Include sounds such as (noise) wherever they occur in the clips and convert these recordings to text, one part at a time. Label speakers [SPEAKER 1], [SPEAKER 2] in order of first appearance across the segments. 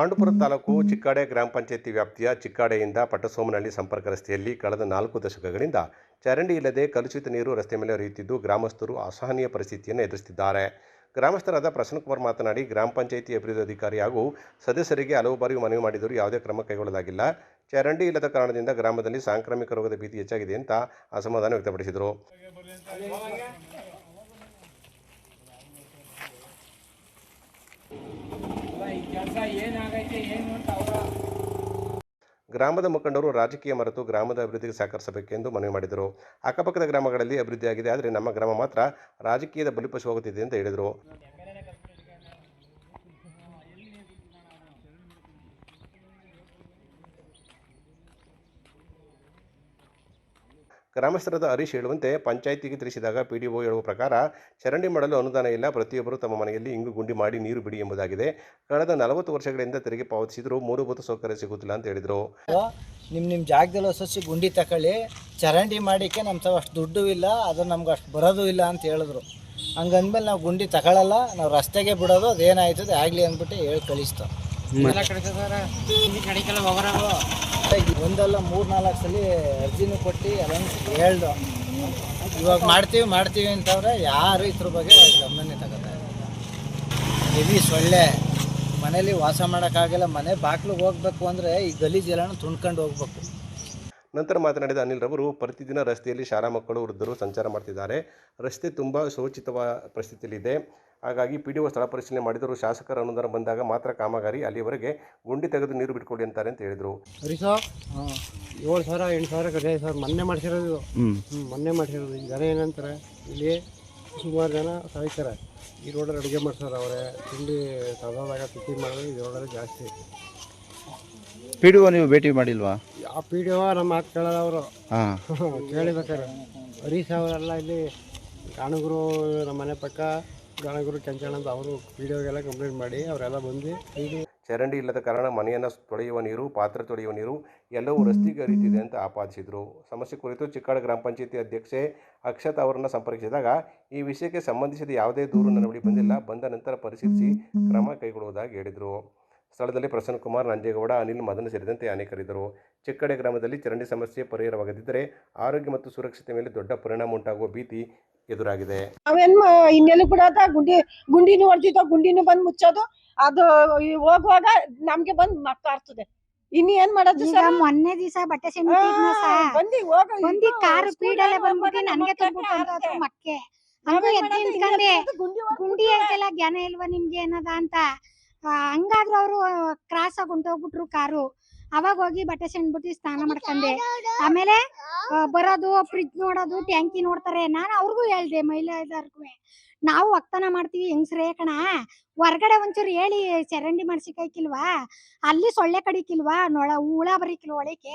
[SPEAKER 1] ಪಾಂಡುಪುರ ತಾಲೂಕು ಚಿಕ್ಕಾಡೆ ಗ್ರಾಮ ಪಂಚಾಯಿತಿ ವ್ಯಾಪ್ತಿಯ ಚಿಕ್ಕಾಡೆಯಿಂದ ಪಟ್ಟಸೋಮನಹಳ್ಳಿ ಸಂಪರ್ಕ ರಸ್ತೆಯಲ್ಲಿ ಕಳೆದ ನಾಲ್ಕು ದಶಕಗಳಿಂದ ಚರಂಡಿ ಇಲ್ಲದೆ ಕಲುಷಿತ ನೀರು ರಸ್ತೆ ಮೇಲೆ ಹರಿಯುತ್ತಿದ್ದು ಗ್ರಾಮಸ್ಥರು ಅಸಹನೀಯ ಪರಿಸ್ಥಿತಿಯನ್ನು ಎದುರಿಸುತ್ತಿದ್ದಾರೆ. ಗ್ರಾಮಸ್ಥರಾದ ಪ್ರಸನ್ನಕುಮಾರ್ ಮಾತನಾಡಿ, ಗ್ರಾಮ ಪಂಚಾಯಿತಿ ಅಭಿವೃದ್ಧಿ ಅಧಿಕಾರಿ ಹಾಗೂ ಸದಸ್ಯರಿಗೆ ಹಲವು ಬಾರಿ ಮನವಿ ಮಾಡಿದರೂ ಯಾವುದೇ ಕ್ರಮ ಕೈಗೊಳ್ಳಲಾಗಿಲ್ಲ. ಚರಂಡಿ ಇಲ್ಲದ ಕಾರಣದಿಂದ ಗ್ರಾಮದಲ್ಲಿ ಸಾಂಕ್ರಾಮಿಕ ರೋಗದ ಭೀತಿ ಹೆಚ್ಚಾಗಿದೆ ಅಂತ ಅಸಮಾಧಾನ ವ್ಯಕ್ತಪಡಿಸಿದರು
[SPEAKER 2] ಈ ಕೆಲಸ
[SPEAKER 1] ಗ್ರಾಮದ ಮುಖಂಡರು ರಾಜಕೀಯ ಮರೆತು ಗ್ರಾಮದ ಅಭಿವೃದ್ಧಿಗೆ ಸಹಕರಿಸಬೇಕೆಂದು ಮನವಿ ಮಾಡಿದರು. ಅಕ್ಕಪಕ್ಕದ ಗ್ರಾಮಗಳಲ್ಲಿ ಅಭಿವೃದ್ಧಿಯಾಗಿದೆ, ಆದರೆ ನಮ್ಮ ಗ್ರಾಮ ಮಾತ್ರ ರಾಜಕೀಯದ ಬಲಿಪಶು ಹೋಗುತ್ತಿದೆ ಅಂತ ಹೇಳಿದರು. ಗ್ರಾಮಸ್ಥರಾದ ಹರೀಶ್ ಹೇಳುವಂತೆ ಪಂಚಾಯಿತಿಗೆ ತಿಳಿಸಿದಾಗ ಪಿ ಡಿ ಒ ಹೇಳುವ ಪ್ರಕಾರ ಚರಂಡಿ ಮಾಡಲು ಅನುದಾನ ಇಲ್ಲ. ಪ್ರತಿಯೊಬ್ಬರು ತಮ್ಮ ಮನೆಯಲ್ಲಿ ಇಂಗು ಗುಂಡಿ ಮಾಡಿ ನೀರು ಬಿಡಿ ಎಂಬುದಾಗಿದೆ. ಕಳೆದ ನಲವತ್ತು ವರ್ಷಗಳಿಂದ ತೆರಿಗೆ ಪಾವತಿಸಿದ್ರು ಮೂಲಭೂತ ಸೌಕರ್ಯ ಸಿಗುತ್ತಿಲ್ಲ ಅಂತ ಹೇಳಿದರು.
[SPEAKER 3] ನಿಮ್ಮ ನಿಮ್ಮ ಜಾಗದಲ್ಲಿ ಸಸಿ ಗುಂಡಿ ತಗೊಳ್ಳಿ ಚರಂಡಿ ಮಾಡಿಕ್ಕೆ ನಮ್ಮ ತಾವು ಅಷ್ಟು ದುಡ್ಡು ಇಲ್ಲ. ಅದು ನಮ್ಗೆ ಅಷ್ಟು ಬರೋದು ಇಲ್ಲ ಅಂತ ಹೇಳಿದ್ರು. ಹಂಗಂದ್ಮೇಲೆ ನಾವು ಗುಂಡಿ ತಗೊಳ್ಳಲ್ಲ ನಾವು ರಸ್ತೆಗೆ ಬಿಡೋದು. ಅದೇನಾಯ್ತದೆ ಆಗಲಿ ಅಂದ್ಬಿಟ್ಟು ಹೇಳಿ ಕಳಿಸ್ತು. ಒಂದಲ್ಲ ಮೂರ್ ನಾಲ್ಕು ಸಲ ಅರ್ಜಿನೂ ಕೊಟ್ಟು ಅದನ್ನು ಹೇಳ್ದು. ಇವಾಗ ಮಾಡ್ತೀವಿ ಮಾಡ್ತೀವಿ ಅಂತವ್ರೆ ಯಾರು ಇದ್ರ ಬಗ್ಗೆ ಗಮನನೇ ತಗೋತಾರೆ ಇಲ್ಲ. ಹೆವಿ ಸೊಳ್ಳೆ. ಮನೇಲಿ ವಾಸ ಮಾಡೋಕ್ಕಾಗಲ್ಲ ಮನೆ ಬಾಗ್ಲಿಗೆ ಹೋಗ್ಬೇಕು ಅಂದರೆ ಈ ಗಲೀಜೆಲ್ಲ ತುಂಡ್ಕೊಂಡು ಹೋಗ್ಬೇಕು.
[SPEAKER 1] ನಂತರ ಮಾತನಾಡಿದ ಅನಿಲ್ ರವರು ಪ್ರತಿದಿನ ರಸ್ತೆಯಲ್ಲಿ ಶಾಲಾ ಮಕ್ಕಳು ವೃದ್ಧರು ಸಂಚಾರ ಮಾಡ್ತಿದ್ದಾರೆ. ರಸ್ತೆ ತುಂಬ ಶೋಚಿತವಾದ ಪರಿಸ್ಥಿತಿಯಲ್ಲಿದೆ. ಹಾಗಾಗಿ ಪಿ ಡಿ ಒ ಸ್ಥಳ ಪರಿಶೀಲನೆ ಮಾಡಿದರು ಶಾಸಕರ ಅನುದಾನ ಬಂದಾಗ ಮಾತ್ರ ಕಾಮಗಾರಿ ಅಲ್ಲಿವರೆಗೆ ಗುಂಡಿ ತೆಗೆದು ನೀರು ಬಿಟ್ಕೊಳ್ಳಿ ಅಂತಾರೆ ಅಂತ ಹೇಳಿದರು.
[SPEAKER 4] ಸರಿ ಸರ್ ಏಳು ಸಾವಿರ ಎಂಟು ಸಾವಿರ ಕಡೆ ಸರ್ ಮೊನ್ನೆ ಮಾಡಿಸಿರೋದು ಹ್ಞೂ ಮೊನ್ನೆ ಮಾಡಿಸಿರೋದು. ಈಗ ಜನ ಏನಂತಾರೆ ಇಲ್ಲಿ ಸುಮಾರು ಜನ ಸಾಯ್ತಾರೆ. ಈ ರೋಡಲ್ಲಿ ಅಡುಗೆ ಮಾಡ್ತಾರೆ ಅವರೇ. ತಿಂಡಿ ತಗೋದಾಗ ತಿಂಡಿ ಮಾಡೋದು ಈ ರೋಡಲ್ಲಿ ಜಾಸ್ತಿ.
[SPEAKER 5] ಪಿ ಡಿ ಒ ನೀವು ಭೇಟಿ ಮಾಡಿಲ್ವಾ?
[SPEAKER 4] ಯಾವ ಪಿ ಡಿ ಒ ನಮ್ಮ ಮಾತು ಕೇಳಲ್ಲ ಅವರು.
[SPEAKER 5] ಹಾಂ. (laughs)
[SPEAKER 4] ಕೇಳಿಬೇಕಾರೆ ಹರೀಶ್ ಅವರೆಲ್ಲ ಇಲ್ಲಿ ಕಾಣುಗರು ನಮ್ಮ ಮನೆ ಪಕ್ಕ ಗಾಣಗುರು ಕೆಂಚಣ್ಣ ಅಂತ ಅವರು ವಿಡಿಯೋಗೆಲ್ಲ ಕಂಪ್ಲೇಂಟ್ ಮಾಡಿ ಅವರೆಲ್ಲ ಬಂದು ಇದು
[SPEAKER 1] ಚರಂಡಿ ಇಲ್ಲದ ಕಾರಣ ಮನೆಯನ್ನು ತೊಳೆಯುವ ನೀರು, ಪಾತ್ರೆ ತೊಳೆಯುವ ನೀರು ಎಲ್ಲವೂ ರಸ್ತೆಗೆ ಹರಿಯುತ್ತಿದೆ ಅಂತ ಆಪಾದಿಸಿದರು. ಸಮಸ್ಯೆ ಕುರಿತು ಚಿಕ್ಕಾಡ ಗ್ರಾಮ ಪಂಚಾಯಿತಿ ಅಧ್ಯಕ್ಷೆ ಅಕ್ಷತ್ ಅವರನ್ನು ಸಂಪರ್ಕಿಸಿದಾಗ ಈ ವಿಷಯಕ್ಕೆ ಸಂಬಂಧಿಸಿದ ಯಾವುದೇ ದೂರು ನನ್ನ ಬಳಿ ಬಂದಿಲ್ಲ. ಬಂದ ನಂತರ ಪರಿಶೀಲಿಸಿ ಕ್ರಮ ಕೈಗೊಳ್ಳುವುದಾಗಿ ಹೇಳಿದರು. ಸ್ಥಳದಲ್ಲಿ ಪ್ರಸನ್ನಕುಮಾರ್ ನಂಜೇಗೌಡ, ಅನಿಲ್ ಮದನ್ ಸೇರಿದಂತೆ ಅನೇಕರಿದ್ದರು. ಚಿಕ್ಕಡೆ ಗ್ರಾಮದಲ್ಲಿ ಚರಂಡಿ ಸಮಸ್ಯೆ ಪರಿಹಾರವಾಗದಿದ್ದರೆ ಆರೋಗ್ಯ ಮತ್ತು ಸುರಕ್ಷತೆ ಮೇಲೆ ದೊಡ್ಡ ಪರಿಣಾಮ ಉಂಟಾಗುವ ಭೀತಿ ಎದುರಾಗಿದೆ.
[SPEAKER 6] ಅವೇನ್ ಇನ್ನೆಲ್ಲೂ ಬಿಡೋದ ಗುಂಡಿ ಗುಂಡಿನೂ ಹೊಡೆದಿತ್ತು ಗುಂಡಿನೂ ಬಂದ್ ಮುಚ್ಚೋದು? ಅದು ಈ ಹೋಗುವಾಗ ನಮ್ಗೆ ಬಂದ್ ಮಕ್ಕಾರ್ತದೆ ಇನ್ನು ಏನ್ ಮಾಡೋದು
[SPEAKER 7] ಈಗ
[SPEAKER 6] ಸರ್?
[SPEAKER 7] ಮೊನ್ನೆ ದಿವಸ ಬಟ್ಟೆ ಸೆಮಿತಿದ್ನ ಸಾ?
[SPEAKER 6] ಬಂದಿ ಹೋಗ
[SPEAKER 7] ಬಂದಿ ಕಾರ್ ಸ್ಪೀಡಲ್ಲೇ ಬಂದ್ಬಿಟ್ಟು ನನ್ಗೆ ತುಂಬಿಟ್ಟು ಮಕ್ಕೆ ಹಂಗ ಎದ್ದು ನಿಂತ್ಕೊಂಡೆ ಗುಂಡಿ ಐತೆಲ್ಲ ಜ್ಞಾನ ಇಲ್ವಾ ನಿಮ್ಗೆ ಏನದ ಅಂತ? ಆ, ಹಂಗಾದ್ರು ಅವರು ಕ್ರಾಸ್ ಆಗಿ ಹೊಂಟೋಗ್ಬಿಟ್ರು ಕಾರು. ಅವಾಗ ಹೋಗಿ ಬಟ್ಟೆ ಸೆಣ್ಬಿಟ್ಟು ಸ್ನಾನ ಮಾಡ್ಕೊಂಡೆ. ಆಮೇಲೆ ಬರೋದು ಫ್ರಿಜ್ ನೋಡೋದು ಟ್ಯಾಂಕಿ ನೋಡ್ತಾರೆ. ನಾನು ಅವ್ರಿಗೂ ಹೇಳ್ದೆ ಮಹಿಳೆಯರ್ಗೂ ನಾವು ಒಕ್ತನ ಮಾಡ್ತೀವಿ ಹೆಂಗ್ಸ್ರೇ ಕಣ? ಹೊರ್ಗಡೆ ಒಂಚೂರು ಹೇಳಿ ಚರಂಡಿ ಮಾಡ್ಸಿಕಾಯ್ಕಿಲ್ವಾ ಅಲ್ಲಿ ಸೊಳ್ಳೆ ಕಡಿಕಿಲ್ವಾ? ನೊಳ ಹುಳ ಬರೀಕಿಲ್ವ ಒಳಕ್ಕೆ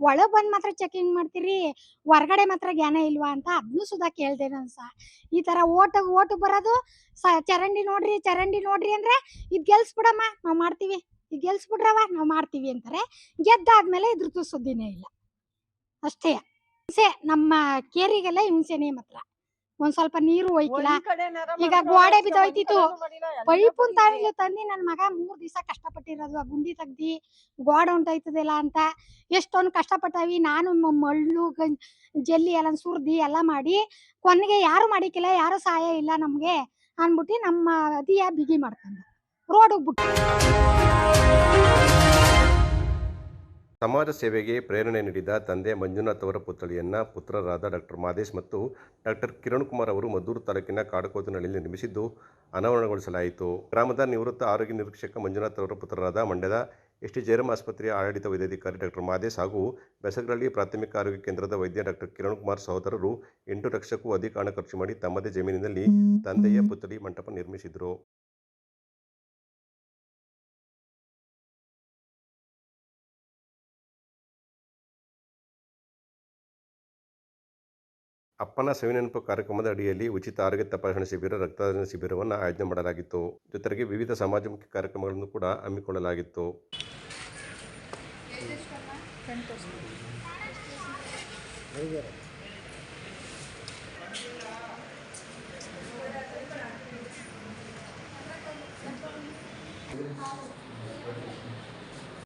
[SPEAKER 7] ಒಳಗ್ ಬಂದ್ ಮಾತ್ರ ಚೆಕಿಂಗ್ ಮಾಡ್ತೀರಿ ಹೊರ್ಗಡೆ ಮಾತ್ರ ಜ್ಞಾನ ಇಲ್ವಾ? ಅಂತ ಅದ್ನು ಸುಧಾ ಕೇಳ್ದೆ ನಾನು ಸಹ ಈ ತರ ಓಟ ಓಟು ಬರೋದು ಸ ಚರಂಡಿ ನೋಡ್ರಿ ಚರಂಡಿ ನೋಡ್ರಿ ಅಂದ್ರೆ ಇದ್ ಗೆಲ್ಸ್ಬಿಡಮ್ಮ ನಾವ್ ಮಾಡ್ತೀವಿ. ಗೆಲ್ಸ್ಬಿಡ್ರವ ನಾವ್ ಮಾಡ್ತೀವಿ ಅಂತಾರೆ. ಗೆದ್ದಾದ್ಮೇಲೆ ಇದ್ರದ್ದು ಸುದ್ದಿನೇ ಇಲ್ಲ. ಅಷ್ಟೇ. ಹಿಂಸೆ ನಮ್ಮ ಕೇರಿಗೆಲ್ಲ ಹಿಂಸೆನೇ ಮಾತ್ರ. ಒಂದ್ ಸ್ವಲ್ಪ ನೀರು ಹೋಯ್ತಿಲ್ಲ ಈಗ ಗೋಡೆ ಬಿದ್ದೋಯ್ತಿತ್ತು. ಪೈಪು ತಾವಿಲ್ಲ ತಂದಿ ನನ್ ಮಗ ಮೂರ್ ದಿವಸ ಕಷ್ಟಪಟ್ಟಿರೋದು ಆ ಗುಂಡಿ ತೆಗ್ದಿ ಗೋಡೆ ಉಂಟಾಯ್ತದಿಲ್ಲ ಅಂತ. ಎಷ್ಟೊಂದು ಕಷ್ಟಪಟ್ಟವಿ ನಾನು ಮಳ್ಳು ಜಲ್ಲಿ ಎಲ್ಲ ಸುರ್ದಿ ಎಲ್ಲ ಮಾಡಿ ಕೊನೆಗೆ ಯಾರು ಮಾಡಿಕ್ಕಿಲ್ಲ ಯಾರು ಸಹಾಯ ಇಲ್ಲ ನಮ್ಗೆ ಅನ್ಬಿಟ್ಟು ನಮ್ಮ ಅದಿಯ ಬಿಗಿ ಮಾಡ್ಕೊಂಡು ರೋಡ್ ಬಿಟ್ಟು
[SPEAKER 1] ಸಮಾಜ ಸೇವೆಗೆ ಪ್ರೇರಣೆ ನೀಡಿದ ತಂದೆ ಮಂಜುನಾಥ್ ಅವರ ಪುತ್ಥಳಿಯನ್ನು ಪುತ್ರರಾದ ಡಾಕ್ಟರ್ ಮಾದೇಶ್ ಮತ್ತು ಡಾಕ್ಟರ್ ಕಿರಣ್ ಕುಮಾರ್ ಅವರು ಮದ್ದೂರು ತಾಲೂಕಿನ ಕಾಡಕೋತಿನಲ್ಲಿ ನಿರ್ಮಿಸಿದ್ದು ಅನಾವರಣಗೊಳಿಸಲಾಯಿತು. ಗ್ರಾಮದ ನಿವೃತ್ತ ಆರೋಗ್ಯ ನಿರೀಕ್ಷಕ ಮಂಜುನಾಥ್ ಅವರ ಪುತ್ರರಾದ ಮಂಡ್ಯದ ಎಸ್ ಟಿ ಜಯರಾಮ್ ಆಸ್ಪತ್ರೆಯ ಆಡಳಿತ ವೈದ್ಯಾಧಿಕಾರಿ ಡಾಕ್ಟರ್ ಮಾದೇಶ್ ಹಾಗೂ ಬೆಸಗರಳ್ಳಿ ಪ್ರಾಥಮಿಕ ಆರೋಗ್ಯ ಕೇಂದ್ರದ ವೈದ್ಯ ಡಾಕ್ಟರ್ ಕಿರಣ್ ಕುಮಾರ್ ಸಹೋದರರು ಎಂಟು ಲಕ್ಷಕ್ಕೂ ಅಧಿಕ ಹಣ ಖರ್ಚು ಮಾಡಿ ತಮ್ಮದೇ ಜಮೀನಿನಲ್ಲಿ ತಂದೆಯ ಪುತ್ಥಳಿ ಮಂಟಪ ನಿರ್ಮಿಸಿದರು. ಅಪ್ಪನ ಸವಿನೆನಪು ಕಾರ್ಯಕ್ರಮದ ಅಡಿಯಲ್ಲಿ ಉಚಿತ ಆರೋಗ್ಯ ತಪಾಸಣಾ ಶಿಬಿರ, ರಕ್ತದಾನ ಶಿಬಿರವನ್ನು ಆಯೋಜನೆ ಮಾಡಲಾಗಿತ್ತು. ಜೊತೆಗೆ ವಿವಿಧ ಸಮಾಜಮುಖಿ ಕಾರ್ಯಕ್ರಮಗಳನ್ನು ಕೂಡ ಹಮ್ಮಿಕೊಳ್ಳಲಾಗಿತ್ತು.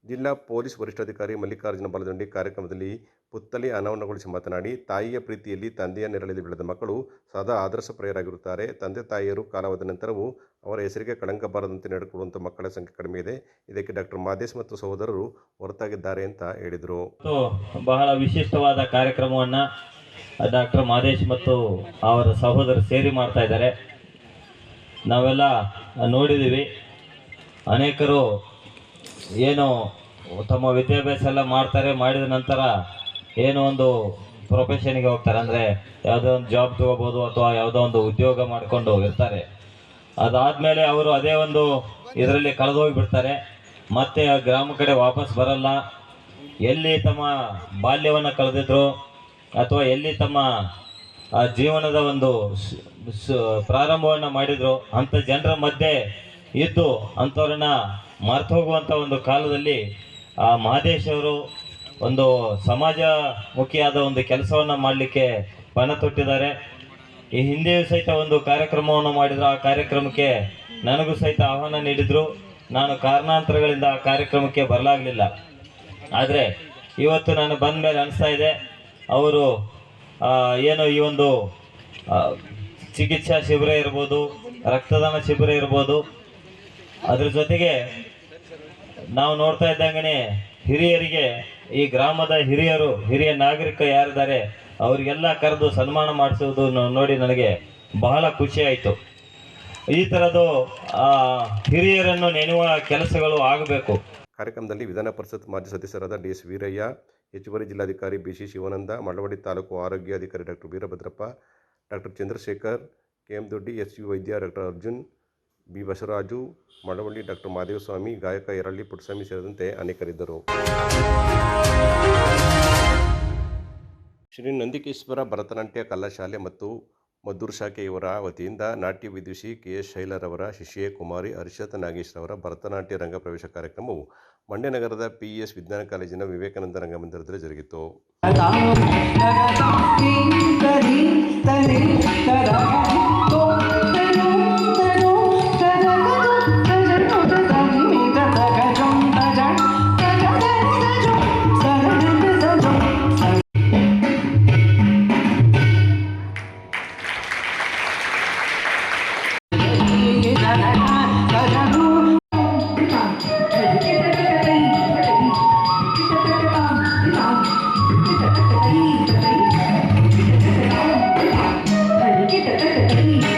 [SPEAKER 1] ಜಿಲ್ಲಾ ಪೊಲೀಸ್ ವರಿಷ್ಠಾಧಿಕಾರಿ ಮಲ್ಲಿಕಾರ್ಜುನ ಬಲದಂಡಿ ಕಾರ್ಯಕ್ರಮದಲ್ಲಿ ಪುತ್ತಲಿ ಅನಾವರಣಗೊಳಿಸಿ ಮಾತನಾಡಿ, ತಾಯಿಯ ಪ್ರೀತಿಯಲ್ಲಿ ತಂದೆಯ ನೆರಳಲ್ಲಿ ಬೆಳೆದ ಮಕ್ಕಳು ಸದಾ ಆದರ್ಶಪ್ರಾಯರಾಗಿರುತ್ತಾರೆ ತಂದೆ ತಾಯಿಯರು ಕಾಲವಾದ ನಂತರವೂ ಅವರ ಹೆಸರಿಗೆ ಕಳಂಕ ಬಾರದಂತೆ ನಡೆದುಕೊಳ್ಳುವಂಥ ಮಕ್ಕಳ ಸಂಖ್ಯೆ ಕಡಿಮೆ ಇದೆ. ಇದಕ್ಕೆ ಡಾಕ್ಟರ್ ಮಾದೇಶ್ ಮತ್ತು ಸಹೋದರರು ಹೊರತಾಗಿದ್ದಾರೆ ಅಂತ ಹೇಳಿದರು.
[SPEAKER 8] ಬಹಳ ವಿಶಿಷ್ಟವಾದ ಕಾರ್ಯಕ್ರಮವನ್ನು ಡಾಕ್ಟರ್ ಮಾದೇಶ್ ಮತ್ತು ಅವರ ಸಹೋದರ ಸೇರಿ ಮಾಡ್ತಾ ಇದ್ದಾರೆ. ನಾವೆಲ್ಲ ನೋಡಿದ್ದೀವಿ. ಅನೇಕರು ಏನು ತಮ್ಮ ವಿದ್ಯಾಭ್ಯಾಸ ಎಲ್ಲ ಮಾಡ್ತಾರೆ, ಮಾಡಿದ ನಂತರ ಏನೋ ಒಂದು ಪ್ರೊಫೆಷನ್ಗೆ ಹೋಗ್ತಾರೆ. ಅಂದರೆ ಯಾವುದೋ ಒಂದು ಜಾಬ್ ತೊಗೋಬೋದು ಅಥವಾ ಯಾವುದೋ ಒಂದು ಉದ್ಯೋಗ ಮಾಡಿಕೊಂಡು ಇರ್ತಾರೆ ಅದಾದಮೇಲೆ ಅವರು ಅದೇ ಒಂದು ಇದರಲ್ಲಿ ಕಳೆದು ಹೋಗಿಬಿಡ್ತಾರೆ ಮತ್ತೆ ಆ ಗ್ರಾಮ ಕಡೆ ವಾಪಸ್ ಬರಲ್ಲ. ಎಲ್ಲಿ ತಮ್ಮ ಬಾಲ್ಯವನ್ನು ಕಳೆದಿದ್ರು ಅಥವಾ ಎಲ್ಲಿ ತಮ್ಮ, ಆ ಜೀವನದ ಒಂದು ಪ್ರಾರಂಭವನ್ನು ಮಾಡಿದರು ಅಂಥ ಜನರ ಮಧ್ಯೆ ಇದ್ದು ಅಂಥವ್ರನ್ನ ಮರ್ತು ಹೋಗುವಂಥ ಒಂದು ಕಾಲದಲ್ಲಿ, ಆ ಮಹದೇಶವರು ಒಂದು ಸಮಾಜ ಮುಖಿಯಾದ ಒಂದು ಕೆಲಸವನ್ನು ಮಾಡಲಿಕ್ಕೆ ಪಣ ತೊಟ್ಟಿದ್ದಾರೆ. ಈ ಹಿಂದೆಯೂ ಸಹಿತ ಒಂದು ಕಾರ್ಯಕ್ರಮವನ್ನು ಮಾಡಿದ್ರು. ಆ ಕಾರ್ಯಕ್ರಮಕ್ಕೆ ನನಗೂ ಸಹಿತ ಆಹ್ವಾನ ನೀಡಿದ್ರು. ನಾನು ಕಾರಣಾಂತರಗಳಿಂದ ಆ ಕಾರ್ಯಕ್ರಮಕ್ಕೆ ಬರಲಾಗಲಿಲ್ಲ. ಆದರೆ ಇವತ್ತು ನಾನು ಬಂದ ಮೇಲೆ ಅನಿಸ್ತಾ ಇದೆ, ಅವರು ಏನು ಈ ಒಂದು ಚಿಕಿತ್ಸಾ ಶಿಬಿರ ಇರ್ಬೋದು, ರಕ್ತದಾನ ಶಿಬಿರ ಇರ್ಬೋದು ಅದ್ರ ಜೊತೆಗೆ ನಾವು ನೋಡ್ತಾ ಇದ್ದಂಗೆ ಹಿರಿಯರಿಗೆ, ಈ ಗ್ರಾಮದ ಹಿರಿಯರು, ಹಿರಿಯ ನಾಗರಿಕ ಯಾರಿದ್ದಾರೆ, ಅವರಿಗೆಲ್ಲ ಕರೆದು ಸನ್ಮಾನ ಮಾಡಿಸೋದು ನೋಡಿ ನನಗೆ ಬಹಳ ಖುಷಿ ಆಯಿತು. ಈ ಥರದ್ದು ಹಿರಿಯರನ್ನು ನೆನೆಯುವ ಕೆಲಸಗಳು ಆಗಬೇಕು.
[SPEAKER 1] ಕಾರ್ಯಕ್ರಮದಲ್ಲಿ ವಿಧಾನ ಪರಿಷತ್ ಮಾಜಿ ಸದಸ್ಯರಾದ ಡಿ ಎಸ್ ವೀರಯ್ಯ, ಹೆಚ್ಚುವರಿ ಜಿಲ್ಲಾಧಿಕಾರಿ ಬಿ ಸಿ ಶಿವಾನಂದ ಮಳವಡಿ ತಾಲೂಕು ಆರೋಗ್ಯ ಅಧಿಕಾರಿ doctor Veerabhadrappa, doctor Chandrashekar, K M Doddi, S U ವೈದ್ಯ doctor Arjun B Basavaraju Malavalli doctor Madevaswamy ಗಾಯಕ ಎರಳ್ಳಿ ಪುಟ್ಟಸ್ವಾಮಿ ಸೇರಿದಂತೆ ಅನೇಕರಿದ್ದರು ಶ್ರೀ ನಂದಿಕೇಶ್ವರ ಭರತನಾಟ್ಯ ಕಲಾಶಾಲೆ ಮತ್ತು ಮದ್ದೂರು ಶಾಖೆಯವರ ವತಿಯಿಂದ ನಾಟ್ಯ ವಿದುಷಿ ಕೆ ಎಸ್ ಶೈಲರವರ ಶಿಷ್ಯೆ ಕುಮಾರಿ ಹರ್ಷತ್ ನಾಗೇಶ್ರವರ ಭರತನಾಟ್ಯ ರಂಗ ಪ್ರವೇಶ ಕಾರ್ಯಕ್ರಮವು ಮಂಡ್ಯ ನಗರದ ಪಿ ಎಸ್ ವಿಜ್ಞಾನ ಕಾಲೇಜಿನ ವಿವೇಕಾನಂದ ರಂಗಮಂದಿರದಲ್ಲಿ ಜರುಗಿತು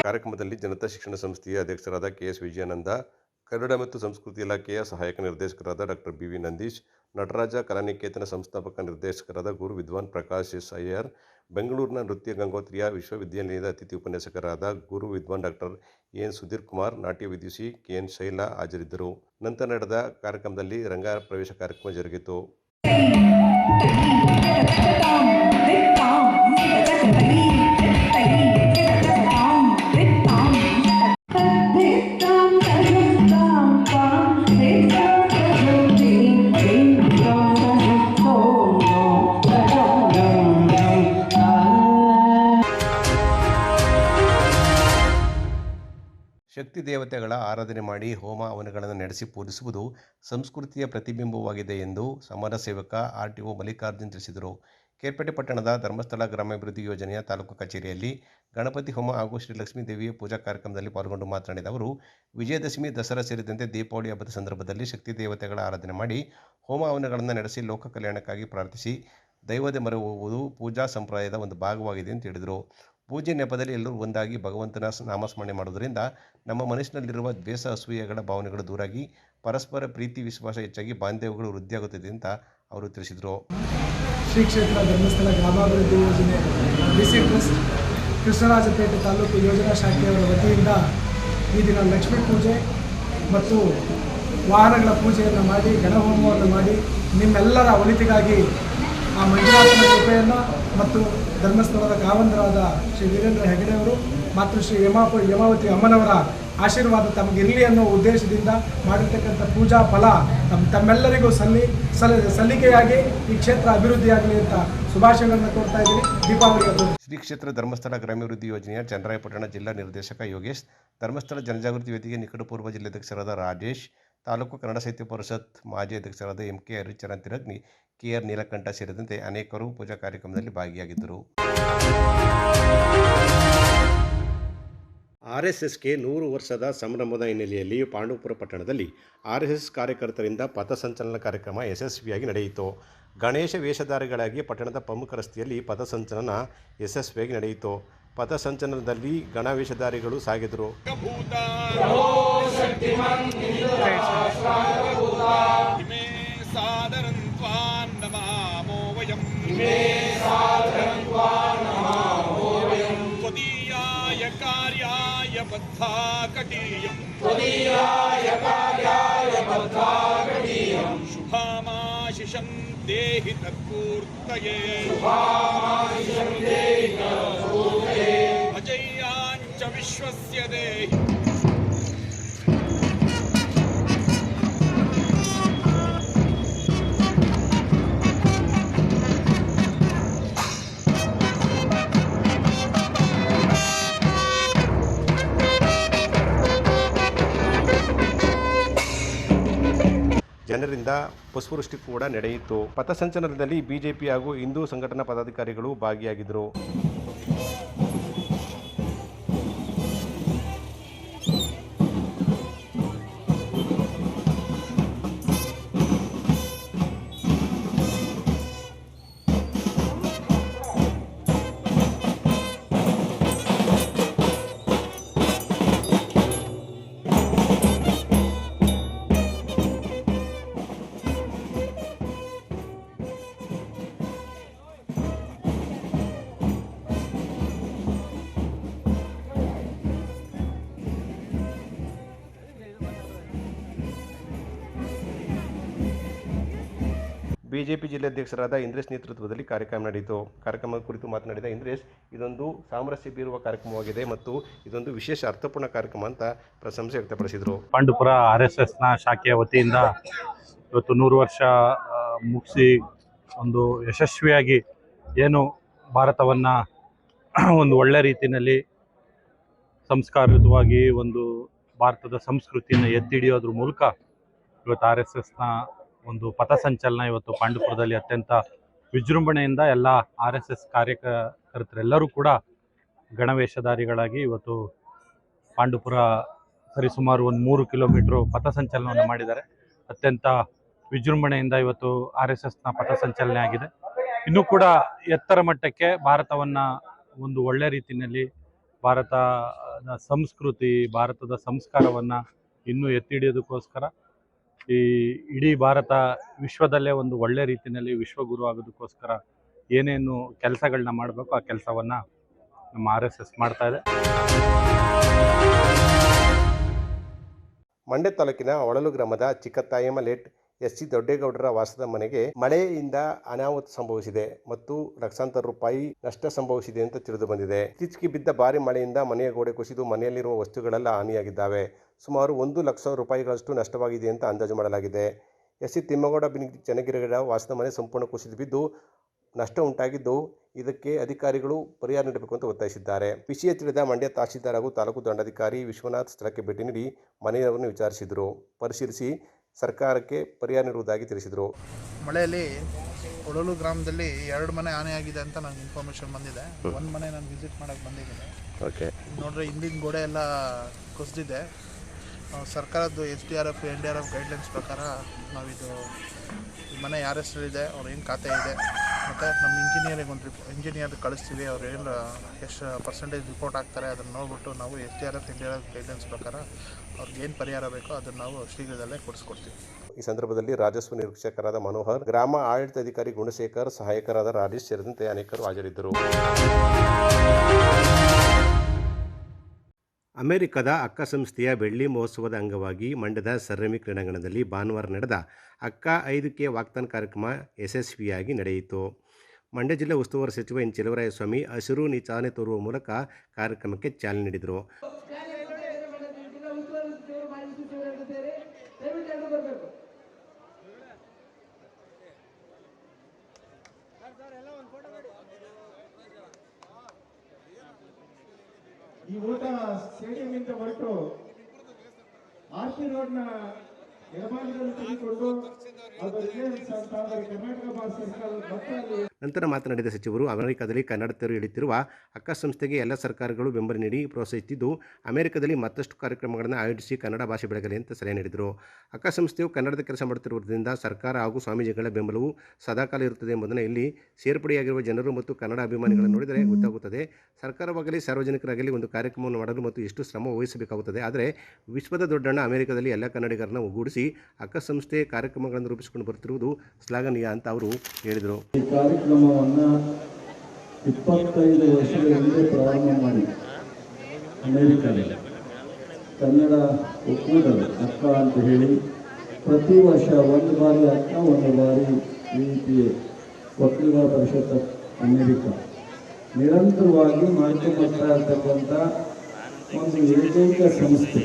[SPEAKER 1] ಕಾರ್ಯಕ್ರಮದಲ್ಲಿ ಜನತಾ ಶಿಕ್ಷಣ ಸಂಸ್ಥೆಯ ಅಧ್ಯಕ್ಷರಾದ ಕೆ ಎಸ್ ವಿಜಯಾನಂದ, ಕನ್ನಡ ಮತ್ತು ಸಂಸ್ಕೃತಿ ಇಲಾಖೆಯ ಸಹಾಯಕ ನಿರ್ದೇಶಕರಾದ doctor B V Nandish, Nataraja Kalaniketana ಸಂಸ್ಥಾಪಕ ನಿರ್ದೇಶಕರಾದ ಗುರು ವಿದ್ವಾನ್ ಪ್ರಕಾಶ್ ಎಸ್ ಅಯ್ಯರ್ ಬೆಂಗಳೂರಿನ ನೃತ್ಯ ಗಂಗೋತ್ರಿಯ ವಿಶ್ವವಿದ್ಯಾಲಯದ ಅತಿಥಿ ಉಪನ್ಯಾಸಕರಾದ ಗುರು ವಿದ್ವಾನ್ ಡಾಕ್ಟರ್ ಎನ್ ಸುಧೀರ್ ಕುಮಾರ್, ನಾಟ್ಯ ವಿದ್ಯುಷಿ ಕೆ ಎನ್ ಶೈಲಾ ಹಾಜರಿದ್ದರು. ನಂತರ ನಡೆದ ಕಾರ್ಯಕ್ರಮದಲ್ಲಿ ರಂಗ ಪ್ರವೇಶ ಕಾರ್ಯಕ್ರಮ ಜರುಗಿತು. ಶಕ್ತಿ ದೇವತೆಗಳ ಆರಾಧನೆ ಮಾಡಿ ಹೋಮ ಹವನಗಳನ್ನು ನಡೆಸಿ ಪೂಜಿಸುವುದು ಸಂಸ್ಕೃತಿಯ ಪ್ರತಿಬಿಂಬವಾಗಿದೆ ಎಂದು ಸಮಾಜ ಸೇವಕ ಆರ್ ಟಿ ಒ ಮಲ್ಲಿಕಾರ್ಜುನ್ ತಿಳಿಸಿದರು. ಕೇರ್ಪೇಟೆ ಪಟ್ಟಣದ ಧರ್ಮಸ್ಥಳ ಗ್ರಾಮಾಭಿವೃದ್ಧಿ ಯೋಜನೆಯ ತಾಲೂಕು ಕಚೇರಿಯಲ್ಲಿ ಗಣಪತಿ ಹೋಮ ಹಾಗೂ ಶ್ರೀ ಲಕ್ಷ್ಮೀ ದೇವಿಯ ಪೂಜಾ ಕಾರ್ಯಕ್ರಮದಲ್ಲಿ ಪಾಲ್ಗೊಂಡು ಮಾತನಾಡಿದ ಅವರು, ವಿಜಯದಶಮಿ, ದಸರಾ ಸೇರಿದಂತೆ ದೀಪಾವಳಿ ಹಬ್ಬದ ಸಂದರ್ಭದಲ್ಲಿ ಶಕ್ತಿ ದೇವತೆಗಳ ಆರಾಧನೆ ಮಾಡಿ ಹೋಮ ಹವನಗಳನ್ನು ನಡೆಸಿ ಲೋಕ ಕಲ್ಯಾಣಕ್ಕಾಗಿ ಪ್ರಾರ್ಥಿಸಿ ದೈವದ ಮೊರೆ ಪೂಜಾ ಸಂಪ್ರದಾಯದ ಒಂದು ಭಾಗವಾಗಿದೆ ಅಂತ ಹೇಳಿದರು. ಪೂಜೆ ನೆಪದಲ್ಲಿ ಎಲ್ಲರೂ ಒಂದಾಗಿ ಭಗವಂತನ ನಾಮಸ್ಮರಣೆ ಮಾಡುವುದರಿಂದ ನಮ್ಮ ಮನಸ್ಸಿನಲ್ಲಿರುವ ದ್ವೇಷ, ಅಸೂಯೆಗಳ ಭಾವನೆಗಳು ದೂರಾಗಿ ಪರಸ್ಪರ ಪ್ರೀತಿ, ವಿಶ್ವಾಸ ಹೆಚ್ಚಾಗಿ ಬಾಂಧವ್ಯಗಳು ವೃದ್ಧಿಯಾಗುತ್ತದೆ ಅಂತ ಅವರು ತಿಳಿಸಿದರು.
[SPEAKER 9] ಶ್ರೀ ಕ್ಷೇತ್ರ ಧರ್ಮಸ್ಥಳ ಗ್ರಾಮಾಭಿವೃದ್ಧಿ ಯೋಜನೆ ಬಿ ಸಿ ಟ್ರಸ್ಟ್, ಕೃಷ್ಣರಾಜಪೇಟೆ ತಾಲೂಕು ಯೋಜನಾ ಶಾಖೆಯವರ ವತಿಯಿಂದ ಈ ದಿನ ಲಕ್ಷ್ಮೀ ಪೂಜೆ ಮತ್ತು ವಾಹನಗಳ ಪೂಜೆಯನ್ನು ಮಾಡಿ ಗಣಹೋಮವನ್ನು ಮಾಡಿ ನಿಮ್ಮೆಲ್ಲರ ಒಳಿತಿಗಾಗಿ ಆ ಮಂಜುನಾಥನ ಕೃಪೆಯನ್ನು ಮತ್ತು ಧರ್ಮಸ್ಥಳದ ಕಾವಂದರಾದ ಶ್ರೀ ವೀರೇಂದ್ರ ಹೆಗಡೆಯವರು ಮತ್ತು ಶ್ರೀ ಯಮಾಪ ಯಮಾವತಿ ಅಮ್ಮನವರ ಆಶೀರ್ವಾದ ತಮಗಿರಲಿ ಅನ್ನೋ ಉದ್ದೇಶದಿಂದ ಮಾಡಿರ್ತಕ್ಕಂಥ ಪೂಜಾ ಫಲ ತಮ್ಮ ತಮ್ಮೆಲ್ಲರಿಗೂ ಸಲ್ಲಿ, ಸಲ್, ಸಲ್ಲಿಕೆಯಾಗಿ ಈ ಕ್ಷೇತ್ರ ಅಭಿವೃದ್ಧಿಯಾಗಲಿ ಅಂತ ಶುಭಾಶಯಗಳನ್ನು ಕೊಡ್ತಾ ಇದ್ದೀನಿ. ದೀಪಾವಳಿ
[SPEAKER 1] ಶ್ರೀ ಕ್ಷೇತ್ರ ಧರ್ಮಸ್ಥಳ ಗ್ರಾಮಾಭಿವೃದ್ಧಿ ಯೋಜನೆಯ ಚನ್ನರಾಯಪಟ್ಟಣ ಜಿಲ್ಲಾ ನಿರ್ದೇಶಕ ಯೋಗೇಶ್, ಧರ್ಮಸ್ಥಳ ಜನಜಾಗೃತಿ ವೇದಿಕೆ ನಿಕಟಪೂರ್ವ ಜಿಲ್ಲಾಧ್ಯಕ್ಷರಾದ ರಾಜೇಶ್, ತಾಲೂಕು ಕನ್ನಡ ಸಾಹಿತ್ಯ ಪರಿಷತ್ ಮಾಜಿ ಅಧ್ಯಕ್ಷರಾದ ಎಂ ಕೆ ಹರಿಚರಣ್ ತಿರಗ್ನಿ ಕೆ ಆರ್ ನೀಲಕಂಠ ಸೇರಿದಂತೆ ಅನೇಕರು ಪೂಜಾ ಕಾರ್ಯಕ್ರಮದಲ್ಲಿ ಭಾಗಿಯಾಗಿದ್ದರು. ಆರ್ ಎಸ್ ಎಸ್ಗೆ ನೂರು ವರ್ಷದ ಸಂಭ್ರಮದ ಹಿನ್ನೆಲೆಯಲ್ಲಿ ಪಾಂಡವಪುರ ಪಟ್ಟಣದಲ್ಲಿ ಆರ್ ಎಸ್ ಎಸ್ ಕಾರ್ಯಕರ್ತರಿಂದ ಪಥಸಂಚಲನ ಕಾರ್ಯಕ್ರಮ ಯಶಸ್ವಿಯಾಗಿ ನಡೆಯಿತು. ಗಣೇಶ ವೇಷಧಾರಿಗಳಾಗಿ ಪಟ್ಟಣದ ಪ್ರಮುಖ ರಸ್ತೆಯಲ್ಲಿ ಪಥಸಂಚಲನ ಯಶಸ್ವಿಯಾಗಿ ನಡೆಯಿತು. ಪಥಸಂಚಲನದಲ್ಲಿ ಗಣವೇಷಧಾರಿಗಳು ಸಾಗಿದರು.
[SPEAKER 10] इमे कार्याय बद्धा कटीयम् शुभामाशिषं देहि तत्पूर्तये अजय्याञ्च
[SPEAKER 1] ಜನರಿಂದ ಪುಷ್ಪವೃಷ್ಟಿ ಕೂಡ ನಡೆಯಿತು. ಪಥಸಂಚಲನದಲ್ಲಿ ಬಿಜೆಪಿ ಹಾಗೂ ಹಿಂದೂ ಸಂಘಟನಾ ಪದಾಧಿಕಾರಿಗಳು ಭಾಗಿಯಾಗಿದ್ದರು ಬಿಜೆಪಿ ಜಿಲ್ಲಾಧ್ಯಕ್ಷರಾದ ಇಂದ್ರೇಶ್ ನೇತೃತ್ವದಲ್ಲಿ ಕಾರ್ಯಕ್ರಮ ನಡೆಯಿತು. ಕಾರ್ಯಕ್ರಮದ ಕುರಿತು ಮಾತನಾಡಿದ ಇಂದ್ರೇಶ್, ಇದೊಂದು ಸಾಮರಸ್ಯ ಬೀರುವ ಕಾರ್ಯಕ್ರಮವಾಗಿದೆ ಮತ್ತು ಇದೊಂದು ವಿಶೇಷ ಅರ್ಥಪೂರ್ಣ ಕಾರ್ಯಕ್ರಮ ಅಂತ ಪ್ರಶಂಸೆ ವ್ಯಕ್ತಪಡಿಸಿದರು.
[SPEAKER 11] ಪಾಂಡುಪುರ ಆರ್ ಎಸ್ ಎಸ್ನ ಶಾಖೆಯ ವತಿಯಿಂದ ಇವತ್ತು ನೂರು ವರ್ಷ ಮುಗಿಸಿ ಒಂದು ಯಶಸ್ವಿಯಾಗಿ ಏನು ಭಾರತವನ್ನು ಒಂದು ಒಳ್ಳೆ ರೀತಿಯಲ್ಲಿ ಸಂಸ್ಕಾರಯುತವಾಗಿ ಒಂದು ಭಾರತದ ಸಂಸ್ಕೃತಿಯನ್ನು ಎತ್ತಿ ಹಿಡಿಯೋದ್ರ ಮೂಲಕ ಇವತ್ತು ಆರ್ ಎಸ್ ಎಸ್ನ ಒಂದು ಪಥಸಂಚಲನ ಇವತ್ತು ಪಾಂಡುಪುರದಲ್ಲಿ ಅತ್ಯಂತ ವಿಜೃಂಭಣೆಯಿಂದ ಎಲ್ಲ ಆರ್ ಎಸ್ ಎಸ್ ಕಾರ್ಯಕರ್ತರೆಲ್ಲರೂ ಕೂಡ ಗಣವೇಷಧಾರಿಗಳಾಗಿ ಇವತ್ತು ಪಾಂಡುಪುರ ಸರಿಸುಮಾರು ಒಂದು ಮೂರು ಕಿಲೋಮೀಟ್ರು ಪಥಸಂಚಲನವನ್ನು ಮಾಡಿದ್ದಾರೆ. ಅತ್ಯಂತ ವಿಜೃಂಭಣೆಯಿಂದ ಇವತ್ತು ಆರ್ ಎಸ್ ಎಸ್ನ ಪಥಸಂಚಲನೆ ಆಗಿದೆ. ಇನ್ನೂ ಕೂಡ ಎತ್ತರ ಮಟ್ಟಕ್ಕೆ ಭಾರತವನ್ನು ಒಂದು ಒಳ್ಳೆ ರೀತಿಯಲ್ಲಿ ಭಾರತದ ಸಂಸ್ಕೃತಿ, ಭಾರತದ ಸಂಸ್ಕಾರವನ್ನು ಇನ್ನೂ ಎತ್ತಿ ಹಿಡಿಯೋದಕ್ಕೋಸ್ಕರ ಈ ಇಡೀ ಭಾರತ ವಿಶ್ವದಲ್ಲೇ ಒಂದು ಒಳ್ಳೆ ರೀತಿಯಲ್ಲಿ ವಿಶ್ವಗುರು ಆಗೋದಕ್ಕೋಸ್ಕರ ಏನೇನು ಕೆಲಸಗಳನ್ನ ಮಾಡಬೇಕು ಆ ಕೆಲಸವನ್ನು ನಮ್ಮ ಆರ್ ಎಸ್ ಎಸ್ ಮಾಡ್ತಾ ಇದೆ.
[SPEAKER 1] ಮಂಡ್ಯ ತಾಲೂಕಿನ ಒಳಲು ಗ್ರಾಮದ ಚಿಕ್ಕತಾಯಮ್ಮ ಲೇಟ್ ಎಸ್ ಸಿ ದೊಡ್ಡೇಗೌಡರ ವಾಸದ ಮನೆಗೆ ಮಳೆಯಿಂದ ಅನಾಹುತ ಸಂಭವಿಸಿದೆ ಮತ್ತು ಲಕ್ಷಾಂತರ ರೂಪಾಯಿ ನಷ್ಟ ಸಂಭವಿಸಿದೆ ಅಂತ ತಿಳಿದು ಬಂದಿದೆ. ಇತ್ತೀಚೆಗೆ ಬಿದ್ದ ಭಾರಿ ಮಳೆಯಿಂದ ಮನೆಯ ಗೋಡೆ ಕುಸಿದು ಮನೆಯಲ್ಲಿರುವ ವಸ್ತುಗಳೆಲ್ಲ ಹಾನಿಯಾಗಿದ್ದಾವೆ. ಸುಮಾರು ಒಂದು ಲಕ್ಷ ರೂಪಾಯಿಗಳಷ್ಟು ನಷ್ಟವಾಗಿದೆ ಅಂತ ಅಂದಾಜು ಮಾಡಲಾಗಿದೆ. ಎಸ್ ಸಿ ತಿಮ್ಮಗೌಡ ಬಿನ್ ಚನ್ನಗಿರಿಗಡ ವಾಸದ ಮನೆ ಸಂಪೂರ್ಣ ಕುಸಿದು ಬಿದ್ದು ನಷ್ಟ ಉಂಟಾಗಿದ್ದು ಇದಕ್ಕೆ ಅಧಿಕಾರಿಗಳು ಪರಿಹಾರ ನೀಡಬೇಕು ಅಂತ ಒತ್ತಾಯಿಸಿದ್ದಾರೆ. ವಿಷಯ ತಿಳಿದ ಮಂಡ್ಯ ತಹಶೀಲ್ದಾರ್ ಹಾಗೂ ತಾಲೂಕು ದಂಡಾಧಿಕಾರಿ ವಿಶ್ವನಾಥ್ ಸ್ಥಳಕ್ಕೆ ಭೇಟಿ ನೀಡಿ ಮನೆಯವರನ್ನು ವಿಚಾರಿಸಿದರು. ಪರಿಶೀಲಿಸಿ ಸರ್ಕಾರಕ್ಕೆ ಪರಿಹಾರ ನೀಡುವುದಾಗಿ ತಿಳಿಸಿದರು.
[SPEAKER 12] ಮಳೆಯಲ್ಲಿ ಕೊಳಲು ಗ್ರಾಮದಲ್ಲಿ ಎರಡು ಮನೆ ಹಾನಿಯಾಗಿದೆ ಅಂತ ನನಗೆ ಇನ್ಫಾರ್ಮೇಷನ್ ಬಂದಿದೆ. ಒಂದು ಮನೆ ನಾನು ವಿಸಿಟ್ ಮಾಡೋಕ್ಕೆ ಬಂದಿದ್ದೀನಿ.
[SPEAKER 1] ಓಕೆ.
[SPEAKER 12] ನೋಡ್ರೆ ಹಿಂದಿನ ಗೋಡೆ ಎಲ್ಲ ಕುಸಿದಿದೆ. ಸರ್ಕಾರದ್ದು S D R F, N D R F guidelines ಪ್ರಕಾರ ನಾವಿದು ಈ ಮನೆ ಯಾರ ಹೆಸರಿದೆ ಅವ್ರ ಏನು ಖಾತೆ ಇದೆ, ಮತ್ತು ನಮ್ಮ ಇಂಜಿನಿಯರಿಗೆ ಒಂದು ರಿಪೋ ಇಂಜಿನಿಯರ್ ಕಳಿಸ್ತೀವಿ, ಅವ್ರು ಏನು ಎಷ್ಟು ಪರ್ಸೆಂಟೇಜ್ ರಿಪೋರ್ಟ್ ಹಾಕ್ತಾರೆ ಅದನ್ನು ನೋಡ್ಬಿಟ್ಟು ನಾವು S D R F, N D R F guidelines ಪ್ರಕಾರ ಅವ್ರಿಗೆ ಏನು ಪರಿಹಾರ ಬೇಕೋ ಅದನ್ನು ನಾವು ಶೀಘ್ರದಲ್ಲೇ ಕೊಡಿಸ್ಕೊಡ್ತೀವಿ.
[SPEAKER 1] ಈ ಸಂದರ್ಭದಲ್ಲಿ ರಾಜಸ್ವ ನಿರೀಕ್ಷಕರಾದ ಮನೋಹರ್, ಗ್ರಾಮ ಆಡಳಿತಾಧಿಕಾರಿ ಗುಣಶೇಖರ್, ಸಹಾಯಕರಾದ ರಾಜೇಶ್ ಸೇರಿದಂತೆ ಅನೇಕರು ಹಾಜರಿದ್ದರು. ಅಮೆರಿಕದ ಅಕ್ಕ ಸಂಸ್ಥೆಯ ಬೆಳ್ಳಿ ಮಹೋತ್ಸವದ ಅಂಗವಾಗಿ ಮಂಡ್ಯದ ಸರ್ರಮಿ ಕ್ರೀಡಾಂಗಣದಲ್ಲಿ ಭಾನುವಾರ ನಡೆದ ಅಕ್ಕ ಐದಕ್ಕೆ ವಾಕ್ತಾನ್ ಕಾರ್ಯಕ್ರಮ ಯಶಸ್ವಿಯಾಗಿ ನಡೆಯಿತು. ಮಂಡ್ಯ ಜಿಲ್ಲೆ ಉಸ್ತುವಾರಿ ಸಚಿವ ಎನ್. ಚೆಲುವರಾಯಸ್ವಾಮಿ ಹಸಿರು ನಿಚಾನೆ ತೋರುವ ಮೂಲಕ ಕಾರ್ಯಕ್ರಮಕ್ಕೆ ಚಾಲನೆ ನೀಡಿದರು.
[SPEAKER 9] ಸ್ಟೇಡಿಯಂ ಇಂದ ಹೊರಟು ಆರ್ ಪಿ ರೋಡ್ನ ಎಡಭಾಗದಲ್ಲಿ ತೆಗೆದುಕೊಂಡು, ಅದು ರಿಲಯನ್ಸ್ ಅಂತ ಕರ್ನಾಟಕ ಭಾರತ ಸರ್ಕಾರದ ಮತ್ತೆ ಅಲ್ಲಿ
[SPEAKER 1] ನಂತರ ಮಾತನಾಡಿದ ಸಚಿವರು, ಅಮೆರಿಕದಲ್ಲಿ ಕನ್ನಡತರು ಇಳಿತಿರುವ ಅಕ್ಕ ಸಂಸ್ಥೆಗೆ ಎಲ್ಲ ಸರ್ಕಾರಗಳು ಬೆಂಬಲ ನೀಡಿ ಪ್ರೋತ್ಸಾಹಿಸುತ್ತಿದ್ದು, ಅಮೆರಿಕದಲ್ಲಿ ಮತ್ತಷ್ಟು ಕಾರ್ಯಕ್ರಮಗಳನ್ನು ಆಯೋಜಿಸಿ ಕನ್ನಡ ಭಾಷೆ ಬೆಳಗಲಿ ಅಂತ ಸಲಹೆ ನೀಡಿದರು. ಅಕ್ಕ ಸಂಸ್ಥೆಯು ಕನ್ನಡದ ಕೆಲಸ ಮಾಡುತ್ತಿರುವುದರಿಂದ ಸರ್ಕಾರ ಹಾಗೂ ಸ್ವಾಮೀಜಿಗಳ ಬೆಂಬಲವು ಸದಾಕಾಲ ಇರುತ್ತದೆ ಎಂಬುದನ್ನು ಇಲ್ಲಿ ಸೇರ್ಪಡೆಯಾಗಿರುವ ಜನರು ಮತ್ತು ಕನ್ನಡ ಅಭಿಮಾನಿಗಳನ್ನು ನೋಡಿದರೆ ಗೊತ್ತಾಗುತ್ತದೆ. ಸರ್ಕಾರವಾಗಲಿ, ಸಾರ್ವಜನಿಕರಾಗಲಿ ಒಂದು ಕಾರ್ಯಕ್ರಮವನ್ನು ಮಾಡಲು ಮತ್ತು ಎಷ್ಟು ಶ್ರಮ ವಹಿಸಬೇಕಾಗುತ್ತದೆ. ಆದರೆ ವಿಶ್ವದ ದೊಡ್ಡಣ್ಣ ಅಮೆರಿಕದಲ್ಲಿ ಎಲ್ಲ ಕನ್ನಡಿಗರನ್ನು ಒಗ್ಗೂಡಿಸಿ ಅಕ್ಕ ಸಂಸ್ಥೆ ಕಾರ್ಯಕ್ರಮಗಳನ್ನು ರೂಪಿಸಿಕೊಂಡು ಬರುತ್ತಿರುವುದು ಶ್ಲಾಘನೀಯ ಅಂತ ಅವರು ಹೇಳಿದರು.
[SPEAKER 13] ಕಾರ್ಯಕ್ರಮವನ್ನು ಇಪ್ಪತ್ತೈದು ವರ್ಷದ ಹಿಂದೆ ಪ್ರಾರಂಭ ಮಾಡಿ. ಅಮೇರಿಕಾದಲ್ಲಿ. ಕನ್ನಡ ಒಕ್ಕೂಟದ ಅಕ್ಕ ಅಂತ ಹೇಳಿ ಪ್ರತಿ ವರ್ಷ ಒಂದು ಬಾರಿ ಅಕ್ಕ, ಒಂದು ಬಾರಿ ರೀತಿ ಒಕ್ಕಲಿಗರ ಪರಿಷತ್ ಅಮೇರಿಕ. ನಿರಂತರವಾಗಿ ಮಾಧ್ಯಮ ಇರ್ತಕ್ಕಂಥ ಒಂದು ಏಕೈಕ ಸಂಸ್ಥೆ.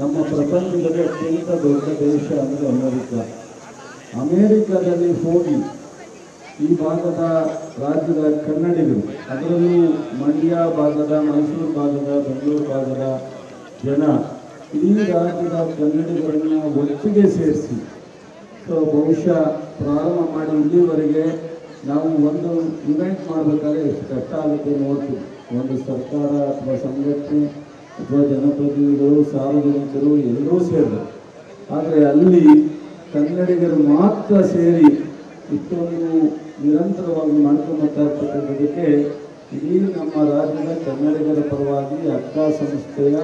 [SPEAKER 13] ನಮ್ಮ ಪ್ರಪಂಚದಲ್ಲಿ ಅತ್ಯಂತ ದೊಡ್ಡ ದೇಶ ಅಂದರೆ ಅಮೇರಿಕ. ಅಮೇರಿಕದಲ್ಲಿ ಹೋಗಿ ಈ ಭಾಗದ ರಾಜ್ಯದ ಕನ್ನಡಿಗರು, ಅದರಲ್ಲೂ ಮಂಡ್ಯ ಭಾಗದ, ಮೈಸೂರು ಭಾಗದ, ಬೆಂಗಳೂರು ಭಾಗದ ಜನ ಇಡೀ ರಾಜ್ಯದ ಕನ್ನಡಿಗರನ್ನು ಒಟ್ಟಿಗೆ ಸೇರಿಸಿ, ಸೊ ಬಹುಶಃ ಪ್ರಾರಂಭ ಮಾಡಿ ಇಲ್ಲಿವರೆಗೆ ನಾವು ಒಂದು ಇವೆಂಟ್ ಮಾಡಬೇಕಾದ್ರೆ ಎಷ್ಟು ಕಷ್ಟ ಆಗುತ್ತೆ ನೋಡ್ತೀವಿ. ಒಂದು ಸರ್ಕಾರ ಅಥವಾ ಸಂಘಟನೆ ಅಥವಾ ಜನಪ್ರತಿನಿಧಿಗಳು, ಸಾರ್ವಜನಿಕರು ಎಲ್ಲರೂ ಸೇರಿದರು ಆದರೆ ಅಲ್ಲಿ ಕನ್ನಡಿಗರು ಮಾತ್ರ ಸೇರಿ ಇಷ್ಟೊಂದು ನಿರಂತರವಾಗಿ ಮಾಡ್ಕೊಂಬರ್ತಾ ಇರ್ತಕ್ಕಂಥದ್ದಕ್ಕೆ ಇಡೀ ನಮ್ಮ ರಾಜ್ಯದ ಕನ್ನಡಿಗರ ಪರವಾಗಿ ಅಕ್ಕ ಸಂಸ್ಥೆಯ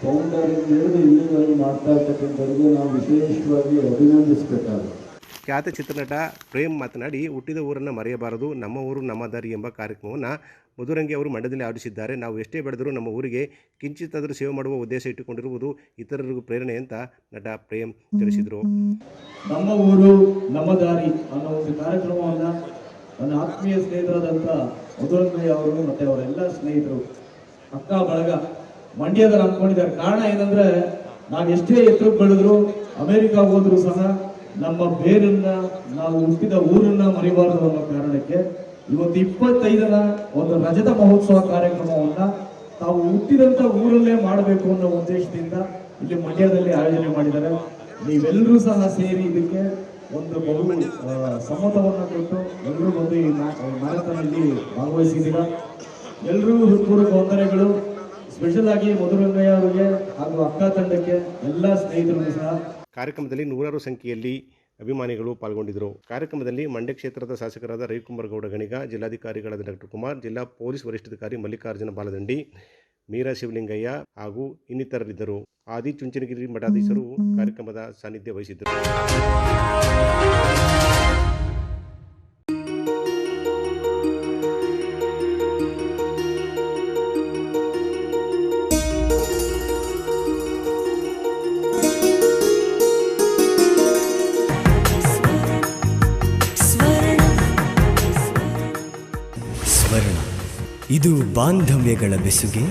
[SPEAKER 13] ಫೌಂಡರ್ ಹಿಡಿದು ಇಲ್ಲಿವರೆಗೂ ಮಾಡ್ತಾ ಇರ್ತಕ್ಕಂಥವ್ರಿಗೆ ನಾವು ವಿಶೇಷವಾಗಿ ಅಭಿನಂದಿಸಬೇಕಾಗುತ್ತೆ.
[SPEAKER 1] ಖ್ಯಾತ ಚಿತ್ರನಟ ಪ್ರೇಮ್ ಮಾತನಾಡಿ, ಹುಟ್ಟಿದ ಊರನ್ನು ಮರೆಯಬಾರದು, ನಮ್ಮ ಊರು ನಮ್ಮ ದಾರಿ ಎಂಬ ಕಾರ್ಯಕ್ರಮವನ್ನು ಮಧುರಂಗಿ ಅವರು ಮಂಡ್ಯದಲ್ಲಿ ಆಡಿಸಿದ್ದಾರೆ ನಾವು ಎಷ್ಟೇ ಬೆಳೆದರೂ ನಮ್ಮ ಊರಿಗೆ ಕಿಂಚಿತ್ತಾದರೂ ಸೇವೆ ಮಾಡುವ ಉದ್ದೇಶ ಇಟ್ಟುಕೊಂಡಿರುವುದು ಇತರರಿಗೂ ಪ್ರೇರಣೆ ಅಂತ ನಟ ಪ್ರೇಮ್ ತಿಳಿಸಿದರು.
[SPEAKER 13] ನಮ್ಮ ಊರು ನಮ್ಮ ದಾರಿ ಅನ್ನೋ ಒಂದು ಕಾರ್ಯಕ್ರಮವನ್ನು ನನ್ನ ಆತ್ಮೀಯ ಸ್ನೇಹಿತರಾದಂಥ ಮಧುರಂಗಯ್ಯ ಅವರು ಮತ್ತು ಅವರೆಲ್ಲ ಸ್ನೇಹಿತರು ಅಕ್ಕ ಬಳಗ ಮಂಡ್ಯದಲ್ಲಿ ಅಂದ್ಕೊಂಡಿದ್ದಾರೆ. ಕಾರಣ ಏನಂದ್ರೆ ನಾವು ಎಷ್ಟೇ ಎತ್ತರಕ್ಕೆ ಬೆಳೆದ್ರು ಅಮೆರಿಕ ಹೋದ್ರು ಸಹ ನಮ್ಮ ಬೇರನ್ನ ನಾವು ಹುಟ್ಟಿದ ಊರನ್ನ ಮರಿಬಾರದು ಅನ್ನೋ ಕಾರಣಕ್ಕೆ ಇವತ್ತು ಇಪ್ಪತ್ತೈದರ ಒಂದು ರಜತ ಮಹೋತ್ಸವ ಕಾರ್ಯಕ್ರಮವನ್ನ ತಾವು ಹುಟ್ಟಿದಂತ ಊರಲ್ಲೇ ಮಾಡಬೇಕು ಅನ್ನೋ ಉದ್ದೇಶದಿಂದ ಇಲ್ಲಿ ಮಂಡ್ಯದಲ್ಲಿ ಆಯೋಜನೆ ಮಾಡಿದ್ದಾರೆ. ನೀವೆಲ್ಲರೂ ಸಹ ಸೇರಿ ಇದಕ್ಕೆ ಒಂದು ಬಹು ಸಮ್ಮತವನ್ನ ಕೊಟ್ಟು ಎಲ್ಲರೂ ಬಂದು ಈ ಮ್ಯಾರಥಾನಲ್ಲಿ ಭಾಗವಹಿಸಿದ್ದೀರಾ? ಎಲ್ಲರೂ ಹೃತ್ಪೂರ್ವಕ ವಂದನೆಗಳು. ಸ್ಪೆಷಲ್ ಆಗಿ ಮಧುರಂಗಯ್ಯ ಅವರಿಗೆ ಹಾಗೂ ಅಕ್ಕ ತಂಡಕ್ಕೆ ಎಲ್ಲ ಸ್ನೇಹಿತರಿಗೂ ಸಹ
[SPEAKER 1] ಕಾರ್ಯಕ್ರಮದಲ್ಲಿ ನೂರಾರು ಸಂಖ್ಯೆಯಲ್ಲಿ ಅಭಿಮಾನಿಗಳು ಪಾಲ್ಗೊಂಡಿದ್ದರು. ಕಾರ್ಯಕ್ರಮದಲ್ಲಿ ಮಂಡ್ಯ ಕ್ಷೇತ್ರದ ಶಾಸಕರಾದ ರವಿಕುಮಾರ್ ಗೌಡ ಗಣಿಗ, ಜಿಲ್ಲಾಧಿಕಾರಿಗಳಾದ ಡಾಕ್ಟರ್ ಕುಮಾರ್, ಜಿಲ್ಲಾ ಪೊಲೀಸ್ ವರಿಷ್ಠಾಧಿಕಾರಿ ಮಲ್ಲಿಕಾರ್ಜುನ ಬಾಲದಂಡಿ, ಮೀರಾ ಶಿವಲಿಂಗಯ್ಯ ಹಾಗೂ ಇನ್ನಿತರರಿದ್ದರು. ಆದಿ ಚುಂಚನಗಿರಿ ಮಠಾಧೀಶರು ಕಾರ್ಯಕ್ರಮದ ಸಾನ್ನಿಧ್ಯ ವಹಿಸಿದ್ದರು.
[SPEAKER 14] ಬಾಂಧವ್ಯಗಳ ಬೆಸುಗೆ